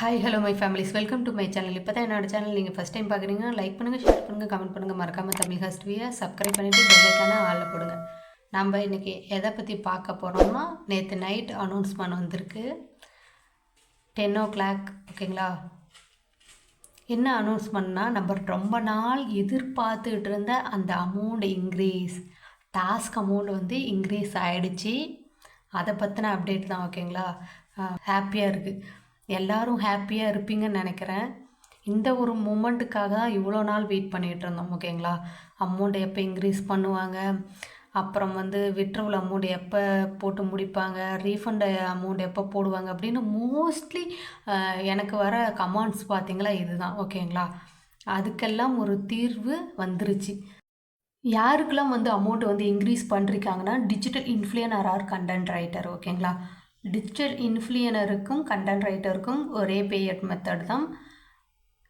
Hi hello my families welcome to my channel இப்போ தான் என்னோட சேனல் நீங்கள் ஃபஸ்ட் டைம் பார்க்குறீங்க லைக் பண்ணுங்கள் ஷேர் பண்ணுங்கள் கமெண்ட் பண்ணுங்கள் மறக்காமல் தமிழ் ஹஸ்ட்வியை சப்ஸ்கிரைப் பண்ணிவிட்டு பெல்லைக்கான ஆளில் போடுங்க. நம்ம இன்றைக்கி எதை பற்றி பார்க்க போகிறோம்னா நேற்று நைட் அனௌன்ஸ்மெண்ட் வந்திருக்கு. டென் ஓ கிளாக் ஓகேங்களா என்ன அனௌன்ஸ்மெண்ட்னா நம்ம ரொம்ப நாள் எதிர்பார்த்துக்கிட்டு இருந்த அந்த அமௌண்ட் இன்க்ரீஸ் டாஸ்க் அமௌண்ட் வந்து இன்க்ரீஸ் ஆகிடுச்சி அதை பற்றின அப்டேட் தான் ஓகேங்களா ஹாப்பியாக இருக்குது எல்லாரும் ஹாப்பியாக இருப்பீங்கன்னு நினைக்கிறேன். இந்த ஒரு மூமெண்ட்டுக்காக தான் இவ்வளோ நாள் வெயிட் பண்ணிகிட்டு இருந்தோம் ஓகேங்களா அமௌண்ட் எப்போ இன்க்ரீஸ் பண்ணுவாங்க? அப்புறம் வந்து விட்ரவல் அமௌண்ட் எப்போ போட்டு முடிப்பாங்க? ரீஃபண்ட் அமௌண்ட் எப்போ போடுவாங்க? அப்படின்னு மோஸ்ட்லி எனக்கு வர கமெண்ட்ஸ் பார்த்தீங்களா? இதுதான் ஓகேங்களா அதுக்கெல்லாம் ஒரு தீர்வு வந்துருச்சு. யாருக்கெல்லாம் வந்து அமௌண்ட் வந்து increase பண்ணிருக்காங்கன்னா digital influencer or content writer ஓகேங்களா டிஜிட்டல் இன்ஃப்ளூயனருக்கும் கண்டென்ட் ரைட்டருக்கும் ஒரே பேயட் மெத்தட் தான்.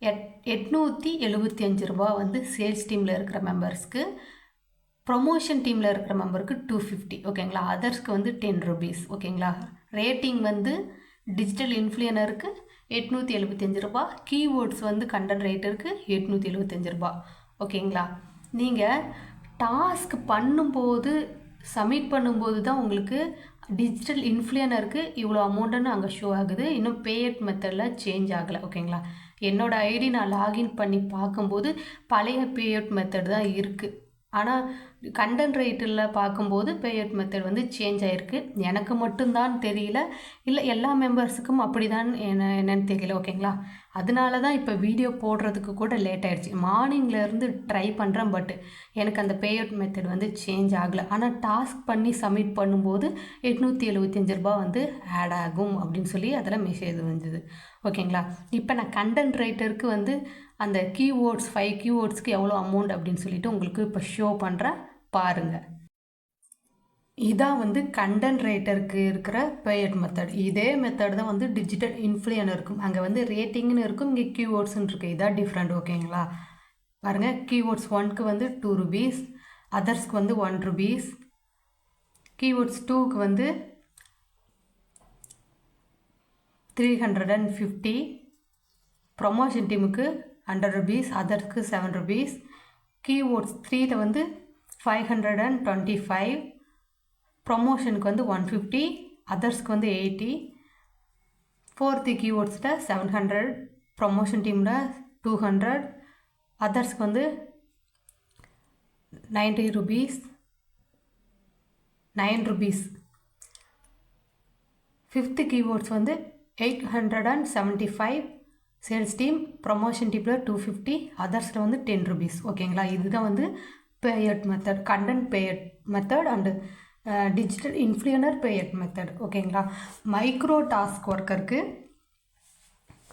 எட் எட்நூற்றி எழுபத்தி அஞ்சு ரூபா வந்து சேல்ஸ் டீமில் இருக்கிற மெம்பர்ஸ்க்கு ப்ரொமோஷன் டீமில் இருக்கிற மெம்பருக்கு டூ ஃபிஃப்டி ஓகேங்களா அதர்ஸ்க்கு வந்து டென் ருபீஸ் ஓகேங்களா ரேட்டிங் வந்து டிஜிட்டல் இன்ஃப்ளூயனருக்கு எட்நூற்றி எழுபத்தஞ்சு ரூபா கீவேர்ட்ஸ் வந்து கண்டென்ட் ரைட்டருக்கு எட்நூற்றி எழுபத்தஞ்சு ரூபா ஓகேங்களா நீங்கள் டாஸ்க் பண்ணும்போது சப்மிட் பண்ணும்போது தான் உங்களுக்கு டிஜிட்டல் இன்ஃப்ளூயனருக்கு இவ்வளோ அமௌண்ட்டுன்னு அங்கே ஷோ ஆகுது. இன்னும் பேயட் மெத்தடில் சேஞ்ச் ஆகலை ஓகேங்களா என்னோடய ஐடி நான் லாகின் பண்ணி பார்க்கும்போது பழைய பேயட் மெத்தட் தான் இருக்குது ஆனால் கண்டென்ட் ரைட்டில் பார்க்கும்போது பேயட் மெத்தட் வந்து சேஞ்ச் ஆகிருக்கு எனக்கு மட்டும்தான் தெரியல. இல்லை எல்லா மெம்பர்ஸுக்கும் அப்படி தான் என்ன என்னன்னு தெரியல ஓகேங்களா? அதனால தான் இப்போ வீடியோ போடுறதுக்கு கூட லேட் ஆகிடுச்சு மார்னிங்லேருந்து ட்ரை பண்ணுறேன் பட் எனக்கு அந்த பேயட் மெத்தட் வந்து சேஞ்ச் ஆகலை. ஆனால் டாஸ்க் பண்ணி சப்மிட் பண்ணும்போது எட்நூற்றி எழுபத்தஞ்சு ரூபா வந்து ஆட் ஆகும் அப்படின்னு சொல்லி அதில் மெசேஜ் வந்தது. ஓகேங்களா? இப்போ நான் கண்டென்ட் ரைட்டருக்கு வந்து அந்த கீவேர்ட்ஸ் ஃபைவ் கீவேர்ட்ஸ்க்கு எவ்வளோ அமௌண்ட் அப்படின்னு சொல்லிட்டு உங்களுக்கு இப்போ ஷோ பண்ணுறேன் பாருங்கள் இதான் வந்து கண்டென்ட் ரைட்டருக்கு இருக்கிற பேயட் மெத்தட் இதே மெத்தட் தான் வந்து டிஜிட்டல் இன்ஃப்ளூயன் இருக்கும் அங்கே வந்து ரேட்டிங்னு இருக்கும் இங்கே கீவேர்ட்ஸ்னு இருக்குது இதான் டிஃப்ரெண்ட் ஓகேங்களா பாருங்கள் கீவேர்ட்ஸ் ஒன்க்கு வந்து டூ ருபீஸ் அதர்ஸ்க்கு வந்து ஒன் ருபீஸ் கீவேர்ட்ஸ் டூக்கு வந்து three hundred and fifty promotion டீமுக்கு ஹண்ட்ரட் ருபீஸ் அதர்ஸ்க்கு செவன் ருபீஸ் கீபோர்ட்ஸ் த்ரீயில் வந்து five hundred and twenty five ப்ரொமோஷனுக்கு வந்து ஒன் ஃபிஃப்டி அதர்ஸ்க்கு வந்து எயிட்டி ஃபோர்த்து கீவோர்ட்ஸில் செவன் ஹண்ட்ரட் ப்ரொமோஷன் டீமில் டூ ஹண்ட்ரட் அதர்ஸ்க்கு வந்து ninety rupees nine rupees fifth keyboards வந்து eight hundred and seventy five sales team promotion டீப்பில் two fifty அதர்ஸில் வந்து டென் ருபீஸ் ஓகேங்களா இதுதான் வந்து payout method content payout method and digital influencer payout method ஓகேங்களா மைக்ரோ டாஸ்க் ஒர்க்கருக்கு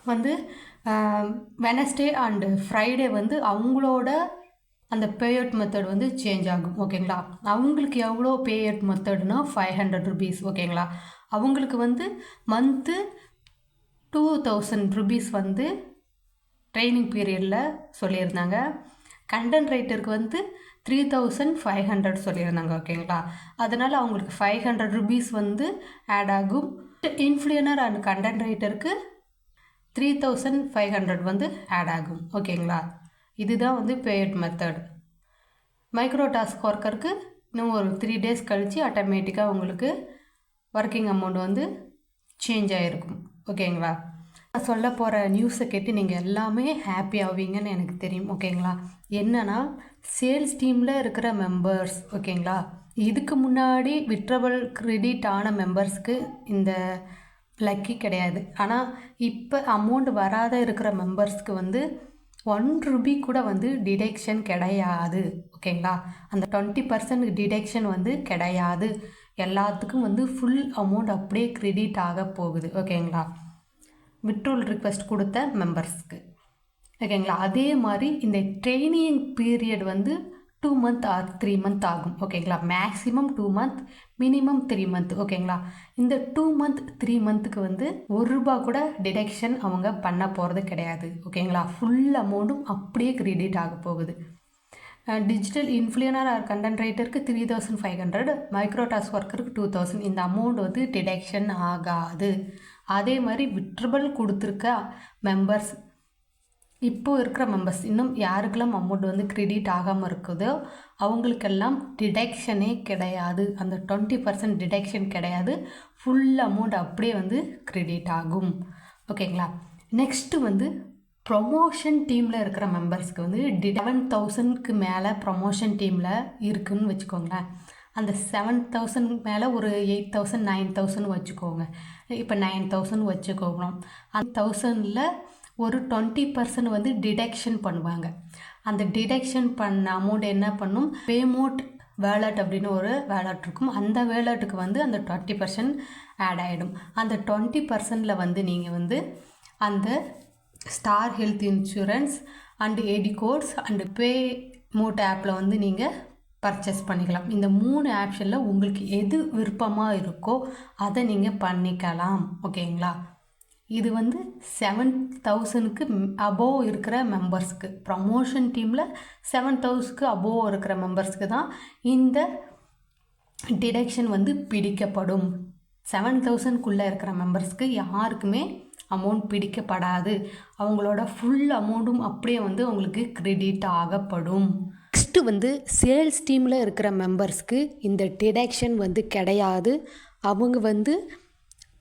வந்து வெனஸ்டே அண்டு ஃப்ரைடே வந்து அவங்களோட அந்த பேயட் மெத்தட் வந்து சேஞ்ச் ஆகும். ஓகேங்களா அவங்களுக்கு எவ்வளோ பேயட் மெத்தட்னா ஃபைவ் ஹண்ட்ரட் ருபீஸ் ஓகேங்களா அவங்களுக்கு வந்து மந்த்து டூ தௌசண்ட் ருபீஸ் வந்து ட்ரைனிங் பீரியடில் சொல்லியிருந்தாங்க. கண்டென்ட் ரைட்டருக்கு வந்து த்ரீ தௌசண்ட் ஃபைவ் ஹண்ட்ரட் சொல்லியிருந்தாங்க ஓகேங்களா அதனால் அவங்களுக்கு ஃபைவ் ஹண்ட்ரட் ருபீஸ் வந்து ஆட் ஆகும். இன்ஃப்ளூயனர் அண்ட் கண்டென்ட் ரைட்டருக்கு த்ரீ தௌசண்ட் ஃபைவ் ஹண்ட்ரட் வந்து ஆட் ஆகும் ஓகேங்களா இதுதான் வந்து பேட் மெத்தட் மைக்ரோ டாஸ்க் ஒர்க்கருக்கு இன்னும் ஒரு த்ரீ டேஸ் கழித்து ஆட்டோமேட்டிக்காக உங்களுக்கு ஒர்க்கிங் அமௌண்ட் வந்து சேஞ்ச் ஆகிருக்கும் ஓகேங்களா? நான் சொல்ல போகிற நியூஸை கேட்டு நீங்கள் எல்லாமே ஹாப்பி ஆவீங்கன்னு எனக்கு தெரியும். ஓகேங்களா? என்னென்னா சேல்ஸ் டீமில் இருக்கிற மெம்பர்ஸ் ஓகேங்களா? இதுக்கு முன்னாடி விட்ரபிள் கிரெடிட் ஆன மெம்பர்ஸ்க்கு இந்த லக்கி கிடையாது. ஆனால் இப்போ அமௌண்ட் வராத இருக்கிற மெம்பர்ஸ்க்கு வந்து ஒன் ருபி கூட வந்து டிடெக்ஷன் கிடையாது. ஓகேங்களா? அந்த டுவெண்ட்டி பர்சன்ட் டிடெக்ஷன் வந்து கிடையாது. எல்லாத்துக்கும் வந்து ஃபுல் அமௌண்ட் அப்படியே க்ரெடிட் ஆக போகுது ஓகேங்களா விட்ரோல் ரிக்வெஸ்ட் கொடுத்த மெம்பர்ஸ்க்கு ஓகேங்களா அதே மாதிரி இந்த ட்ரைனிங் பீரியட் வந்து two month or three month ஆகும் ஓகேங்களா maximum two month minimum three month ஓகேங்களா இந்த டூ மந்த் த்ரீ மந்த்துக்கு வந்து ஒரு ரூபா கூட டிடெக்ஷன் அவங்க பண்ண போகிறது கிடையாது ஓகேங்களா ஃபுல் அமௌண்ட்டும் அப்படியே கிரெடிட் ஆக போகுது. Digital influencer or content ரைட்டருக்கு three thousand five hundred micro task ஒர்க்கருக்கு two thousand இந்த அமௌண்ட் வந்து டிடெக்ஷன் ஆகாது. அதே மாதிரி விட்ரபல் கொடுத்துருக்க மெம்பர்ஸ் இப்போ இருக்கிற மெம்பர்ஸ் இன்னும் யாருக்கெல்லாம் அமௌண்ட் வந்து கிரெடிட் ஆகாமல் இருக்குதோ அவங்களுக்கெல்லாம் டிடெக்ஷனே கிடையாது. அந்த டுவெண்ட்டி பர்சன்ட் டிடெக்ஷன் கிடையாது. ஃபுல் அமௌண்ட் அப்படியே வந்து கிரெடிட் ஆகும். ஓகேங்களா நெக்ஸ்ட்டு வந்து ப்ரொமோஷன் டீமில் இருக்கிற மெம்பர்ஸ்க்கு வந்து லெவன் தௌசண்ட்க்கு மேலே ப்ரொமோஷன் டீமில் இருக்குதுன்னு வச்சுக்கோங்களேன். அந்த செவன் தௌசண்ட் மேலே ஒரு எயிட் தௌசண்ட் நைன் தௌசண்ட் வச்சுக்கோங்க. இப்போ நைன் தௌசண்ட் வச்சுக்கோங்க. அந்த தௌசண்டில் ஒரு டுவெண்ட்டி பர்சன்ட் வந்து டிடெக்ஷன் பண்ணுவாங்க. அந்த டிடெக்ஷன் பண்ண அமௌண்ட் என்ன பண்ணும்? பேமோட் வேலட் அப்படின்னு ஒரு வேலட் இருக்கும். அந்த வேலட்டுக்கு வந்து அந்த டுவெண்ட்டி பர்சன்ட் ஆட் ஆகிடும் அந்த டுவெண்ட்டி பர்சன்டில் வந்து நீங்கள் வந்து அந்த ஸ்டார் ஹெல்த் இன்சூரன்ஸ் அண்டு ஏடி கோட்ஸ் அண்டு பே மோட் ஆப்பில் வந்து நீங்கள் பர்ச்சேஸ் பண்ணிக்கலாம். இந்த மூணு ஆப்ஷனில் உங்களுக்கு எது விருப்பமாக இருக்கோ அதை நீங்கள் பண்ணிக்கலாம். ஓகேங்களா? இது வந்து செவன் தௌசண்ட்க்கு அபோவ் இருக்கிற மெம்பர்ஸ்க்கு ப்ரமோஷன் டீமில் செவன் தௌசண்ட்க்கு அபோவ் இருக்கிற மெம்பர்ஸ்க்கு தான் இந்த டிடெக்ஷன் வந்து பிடிக்கப்படும். செவன் தௌசண்ட்குள்ளே இருக்கிற மெம்பர்ஸ்க்கு யாருக்குமே அமௌண்ட் பிடிக்கப்படாது. அவங்களோட ஃபுல் அமௌண்ட்டும் அப்படியே வந்து அவங்களுக்கு கிரெடிட் ஆகப்படும். நெக்ஸ்ட்டு வந்து சேல்ஸ் டீமில் இருக்கிற மெம்பர்ஸ்க்கு இந்த டிடக்ஷன் வந்து கிடையாது. அவங்க வந்து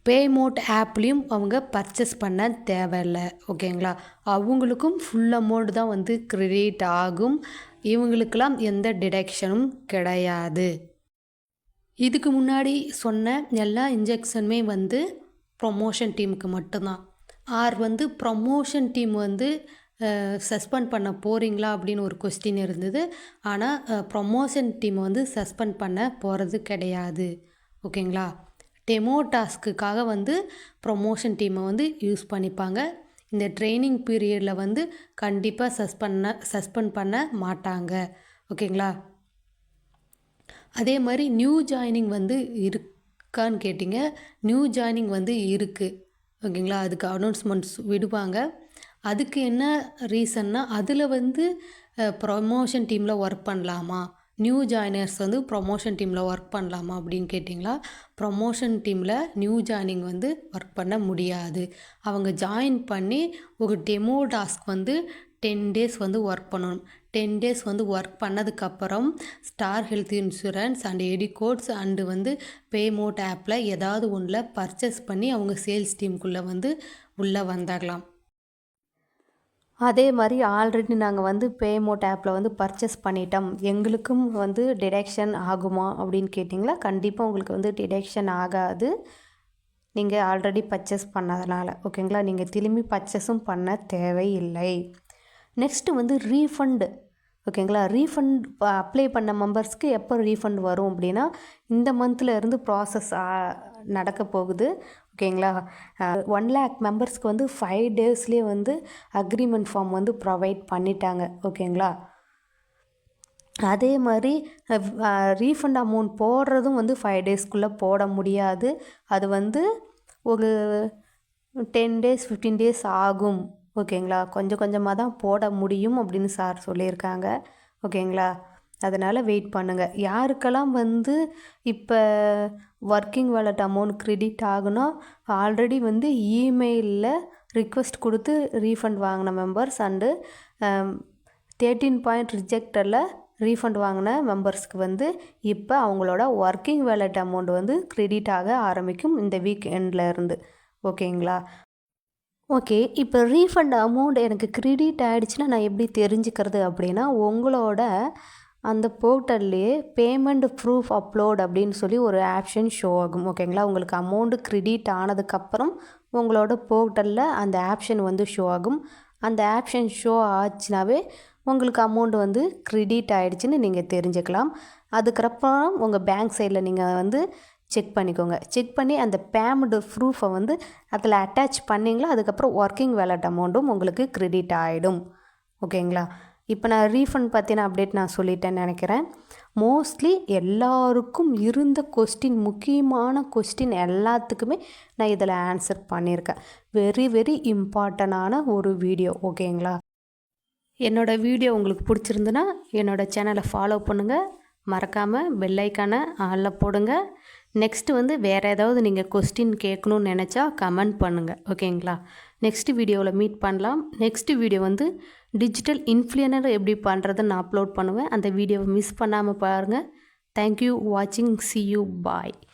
பேமோட் ஆப்லேயும் அவங்க பர்ச்சேஸ் பண்ண தேவையில்லை ஓகேங்களா அவங்களுக்கும் ஃபுல் அமௌண்ட் தான் வந்து கிரெடிட் ஆகும். இவங்களுக்கெல்லாம் எந்த டிடெக்ஷனும் கிடையாது. இதுக்கு முன்னாடி சொன்ன எல்லா இன்ஜெக்ஷனுமே வந்து ப்ரொமோஷன் டீமுக்கு மட்டும்தான். ஆர் வந்து ப்ரொமோஷன் டீம் வந்து சஸ்பெண்ட் பண்ண போகிறீங்களா அப்படின்னு ஒரு கொஸ்டின் இருந்தது. ஆனால் ப்ரொமோஷன் டீம் வந்து சஸ்பெண்ட் பண்ண போகிறது கிடையாது. ஓகேங்களா? டெமோ டாஸ்க்குக்காக வந்து ப்ரொமோஷன் டீமை வந்து யூஸ் பண்ணிப்பாங்க. இந்த ட்ரைனிங் பீரியடில் வந்து கண்டிப்பாக சஸ்பெண்ட் சஸ்பெண்ட் பண்ண மாட்டாங்க. ஓகேங்களா? அதே மாதிரி நியூ ஜாயினிங் வந்து இருக்கான்னு கேட்டிங்க. நியூ ஜாயினிங் வந்து இருக்குது ஓகேங்களா? அதுக்கு அனௌன்ஸ்மெண்ட்ஸ் விடுவாங்க. அதுக்கு என்ன ரீசன்னா அதில் வந்து ப்ரொமோஷன் டீமில் ஒர்க் பண்ணலாமா? நியூ ஜாயினர்ஸ் வந்து ப்ரொமோஷன் டீமில் ஒர்க் பண்ணலாமா அப்படின்னு கேட்டிங்களா? ப்ரொமோஷன் டீமில் நியூ ஜாயினிங் வந்து ஒர்க் பண்ண முடியாது. அவங்க ஜாயின் பண்ணி ஒரு டெமோ டாஸ்க் வந்து டென் டேஸ் வந்து ஒர்க் பண்ணணும். டென் டேஸ் வந்து ஒர்க் பண்ணதுக்கப்புறம் ஸ்டார் ஹெல்த் இன்சூரன்ஸ் அண்ட் எடிகோட்ஸ் அண்டு வந்து பேமோட் ஆப்பில் ஏதாவது ஒன்றில் பர்ச்சேஸ் பண்ணி அவங்க சேல்ஸ் டீமுக்குள்ளே வந்து உள்ளே வந்தாகலாம் அதே மாதிரி ஆல்ரெடி நாங்கள் வந்து பேமோட் ஆப்பில் வந்து பர்ச்சேஸ் பண்ணிட்டோம். எங்களுக்கும் வந்து டிடெக்ஷன் ஆகுமா அப்படின்னு கேட்டிங்களா? கண்டிப்பாக உங்களுக்கு வந்து டிடெக்ஷன் ஆகாது. நீங்கள் ஆல்ரெடி பர்ச்சேஸ் பண்ணதுனால. ஓகேங்களா நீங்கள் திரும்பி பர்ச்சேஸும் பண்ண தேவையில்லை. நெக்ஸ்ட்டு வந்து ரீஃபண்டு ஓகேங்களா ரீஃபண்ட் அப்ளை பண்ண மெம்பர்ஸ்க்கு எப்போ ரீஃபண்ட் வரும் அப்படின்னா இந்த மந்தில் இருந்து ப்ராசஸ் நடக்க போகுது. ஓகேங்களா ஒன் லேக் மெம்பர்ஸ்க்கு வந்து ஃபைவ் டேஸ்லேயே வந்து அக்ரிமெண்ட் ஃபார்ம் வந்து ப்ரொவைட் பண்ணிட்டாங்க. ஓகேங்களா அதே மாதிரி ரீஃபண்ட் அமௌண்ட் போடுறதும் வந்து ஃபைவ் டேஸ்க்குள்ளே போட முடியாது. அது வந்து ஒரு டென் டேஸ் ஃபிஃப்டீன் டேஸ் ஆகும். ஓகேங்களா? கொஞ்சம் கொஞ்சமாக தான் போட முடியும் அப்படின்னு சார் சொல்லியிருக்காங்க. ஓகேங்களா? அதனால் வெயிட் பண்ணுங்கள் யாருக்கெல்லாம் வந்து இப்போ ஒர்க்கிங் வாலெட் அமௌண்ட் க்ரெடிட் ஆகுனா ஆல்ரெடி வந்து இமெயிலில் ரிக்வெஸ்ட் கொடுத்து ரீஃபண்ட் வாங்கின மெம்பர்ஸ் அண்டு தேர்ட்டீன் பாயிண்ட் ரிஜெக்டரில் ரீஃபண்ட் வாங்கின மெம்பர்ஸ்க்கு வந்து இப்போ அவங்களோட ஒர்க்கிங் வேலட் அமௌண்ட் வந்து க்ரெடிட் ஆக ஆரம்பிக்கும் இந்த வீக் எண்டில் இருந்து. ஓகேங்களா? ஓகே இப்போ ரீஃபண்ட் அமௌண்ட் எனக்கு க்ரெடிட் ஆகிடுச்சுன்னா நான் எப்படி தெரிஞ்சுக்கிறது அப்படின்னா உங்களோட அந்த போர்ட்டல்லையே பேமெண்ட் ப்ரூஃப் அப்லோட் அப்படின்னு சொல்லி ஒரு ஆப்ஷன் ஷோ ஆகும். ஓகேங்களா உங்களுக்கு அமௌண்ட்டு க்ரெடிட் ஆனதுக்கப்புறம் உங்களோட போர்ட்டலில் அந்த ஆப்ஷன் வந்து ஷோ ஆகும். அந்த ஆப்ஷன் ஷோ ஆச்சுனாவே உங்களுக்கு அமௌண்ட் வந்து க்ரெடிட் ஆகிடுச்சின்னு நீங்கள் தெரிஞ்சுக்கலாம். அதுக்கப்புறம் உங்கள் பேங்க் சைடில் நீங்கள் வந்து செக் பண்ணிக்கோங்க. செக் பண்ணி அந்த பேமெண்ட் ப்ரூஃபை வந்து அதில் அட்டாச் பண்ணிங்களா? அதுக்கப்புறம் ஒர்க்கிங் வேலட் அமௌண்ட்டும் உங்களுக்கு க்ரெடிட் ஆகிடும் ஓகேங்களா? இப்போ நான் ரீஃபண்ட் பற்றின அப்டேட் நான் சொல்லிட்டேன்னு நினைக்கிறேன். மோஸ்ட்லி எல்லாருக்கும் இருந்த கொஸ்டின் முக்கியமான கொஸ்டின் எல்லாத்துக்குமே நான் இதில் ஆன்சர் பண்ணியிருக்கேன். வெரி வெரி இம்பார்ட்டண்டான ஒரு வீடியோ ஓகேங்களா? என்னோடய வீடியோ உங்களுக்கு பிடிச்சிருந்துன்னா என்னோடய சேனலை ஃபாலோ பண்ணுங்கள் மறக்காமல் பெல்லைக்கான ஆளில் போடுங்க. நெக்ஸ்ட்டு வந்து வேறு ஏதாவது நீங்கள் கொஸ்டின் கேட்கணும்னு நினச்சா கமெண்ட் பண்ணுங்கள் ஓகேங்களா நெக்ஸ்ட் வீடியோவில் மீட் பண்ணலாம். நெக்ஸ்ட் வீடியோ வந்து டிஜிட்டல் இன்ஃப்ளூயனர் எப்படி பண்ணுறதுன்னு நான் அப்லோட் பண்ணுவேன். அந்த வீடியோவை மிஸ் பண்ணாமல் பாருங்கள் தேங்க்யூ வாட்சிங் சி யூ பாய்